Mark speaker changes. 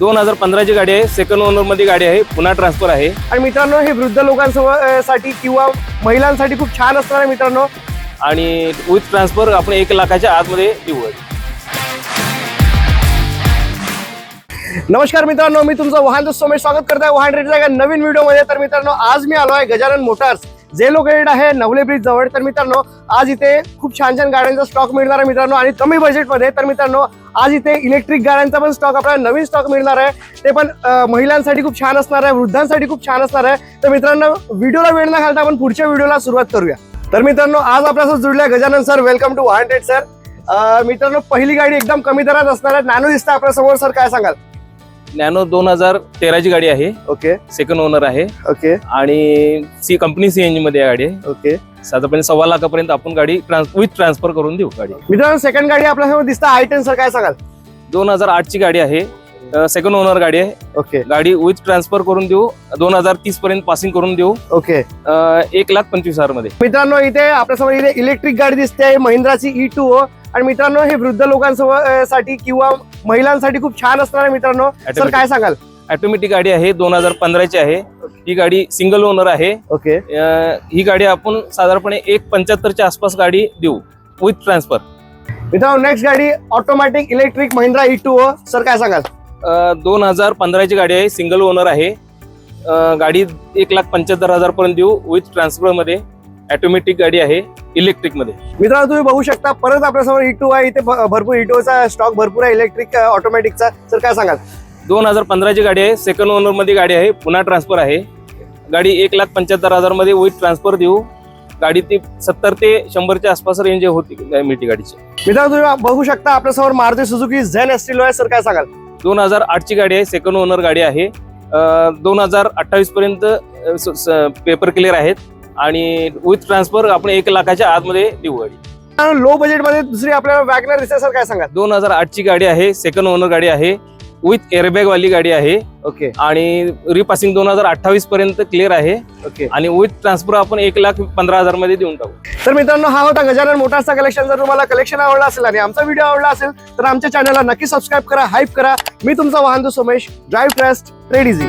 Speaker 1: दोन हजार पंधराची गाडी आहे. सेकंड ओनरमध्ये गाडी आहे. पुन्हा ट्रान्सफर आहे.
Speaker 2: आणि मित्रांनो हे वृद्ध लोकांसाठी किंवा महिलांसाठी खूप छान असणार आहे मित्रांनो.
Speaker 1: आणि विथ ट्रान्सफर आपण एक लाखाच्या आतमध्ये देऊ
Speaker 2: नमस्कार मित्रांनो मी तुमचं वाहन दोस्त सोमेश स्वागत करत आहे वाहन रेटच्या एका नवीन व्हिडिओमध्ये. तर मित्रांनो आज मी आलो आहे गजानन मोटार्स. जे लोकेटेड आहे नवले ब्रिज जवळ तर मित्रांनो आज इथे खूप छान छान गाड्यांचा स्टॉक मिळणार आहे मित्रांनो. आणि कमी बजेटमध्ये तर मित्रांनो आज इथे इलेक्ट्रिक गाड्यांचा पण स्टॉक आपल्याला नवीन स्टॉक मिळणार आहे. ते पण महिलांसाठी खूप छान असणार आहे वृद्धांसाठी खूप छान असणार आहे. तर मित्रांनो व्हिडिओला वेळ न घालता आपण पुढच्या व्हिडिओला सुरुवात करूया. तर मित्रांनो आज आपल्यासोबत जुडल्या गजानन सर वेलकम टू वाहन सर मित्रांनो पहिली गाडी एकदम कमी दरात असणार आहे. नॅनो दिसतं आपल्यासमोर सर काय सांगाल?
Speaker 1: नॅनो दोन हजार तेराची गाडी आहे.
Speaker 2: ओके.
Speaker 1: सेकंड ओनर आहे.
Speaker 2: ओके.
Speaker 1: आणि सी कंपनी सीएनजी मध्ये गाडी आहे.
Speaker 2: ओके.
Speaker 1: साधारणपणे सव्वा लाखापर्यंत आपण गाडी विथ ट्रान्सफर करून देऊ गाडी.
Speaker 2: मित्रांनो सेकंड गाडी आपल्यासमोर दिसतं. आय टेन सर काय सांगाल?
Speaker 1: दोन हजार आठची गाडी आहे. सेकंड ओनर गाडी आहे.
Speaker 2: ओके.
Speaker 1: गाडी विथ ट्रान्सफर करून देऊ. दोन हजार तीस पर्यंत पासिंग करून देऊ.
Speaker 2: ओके.
Speaker 1: एक लाख पंचवीस हजारमध्ये.
Speaker 2: मित्रांनो इथे आपल्यासमोर इथे इलेक्ट्रिक गाडी दिसते. आहे महिंद्राची ई टू ओ आणि मित्रांनो हे वृद्ध लोकांसाठी किंवा महिलांसाठी खूप छान असणार आहे मित्रांनो. सर काय सांगाल?
Speaker 1: ऑटोमॅटिक गाडी आहे दोन हजार पंधराची आहे. ही गाडी सिंगल ओनर आहे.
Speaker 2: ओके.
Speaker 1: ही गाडी आपण साधारणपणे एक पंच्याहत्तरच्या आसपास गाडी देऊ विथ ट्रान्सफर
Speaker 2: मित्रांनो नेक्स्ट गाडी automatic electric Mahindra E two sir काय सांगाल?
Speaker 1: दोन हजार पंधराची गाडी आहे सिंगल ओनर आहे. गाडी एक लाख पंच्याहत्तर हजार पर्यंत देऊ विथ ट्रान्सफरमध्ये. ऑटोमॅटिक गाडी आहे इलेक्ट्रिकमध्ये
Speaker 2: मित्रांनो तुम्ही बघू शकता परत आपल्यासमोर ई टू आहे. इथे भरपूर ई चा स्टॉक भरपूर आहे इलेक्ट्रिक ऑटोमॅटिकचा सर काय सांगाल?
Speaker 1: दोन हजार पंधराची गाडी आहे. सेकंड ओनरमध्ये गाडी आहे. पुन्हा ट्रान्सफर आहे. गाडी एक लाख पंच्याहत्तर हजारमध्ये विथ ट्रान्सफर देऊ. गाडी ती सत्तर ते शंभरच्या आसपास रेंज होती मिळते गाडीची.
Speaker 2: मित्रांनो तुम्ही बघू शकता आपल्यासमोर मारुती सुझुकी झेन एस्टिलो आहे. सर काय सांगाल?
Speaker 1: दोन हजार आठची गाडी आहे. सेकंड ओनर गाडी आहे. दोन हजार अठ्ठावीस पर्यंत पेपर क्लिअर आहेत. आणि विथ ट्रान्सफर आपण एक लाखाच्या आतमध्ये देऊ गाडी.
Speaker 2: लो बजेटमध्ये दुसरी आपल्याला वॅगनर सर काय सांगाल?
Speaker 1: दोन हजार आठची गाडी आहे सेकंड ओनर गाडी आहे विथ एअरबॅग वाली गाडी आहे.
Speaker 2: ओके.
Speaker 1: आणि रिपासिंग दोन हजार अठ्ठावीस पर्यंत क्लिअर आहे.
Speaker 2: ओके.
Speaker 1: आणि विथ ट्रान्सफर आपण एक लाख पंधरा हजारमध्ये देऊन टाकू.
Speaker 2: तर मित्रांनो हा होता गजानन मोटार्सचा कलेक्शन जर तुम्हाला कलेक्शन आवडला असेल आणि आमचा व्हिडिओ आवडला असेल तर आमच्या चॅनलला नक्की सबस्क्राईब करा हाईप करा. मी तुमचा वाहन Somesh drive trust trade easy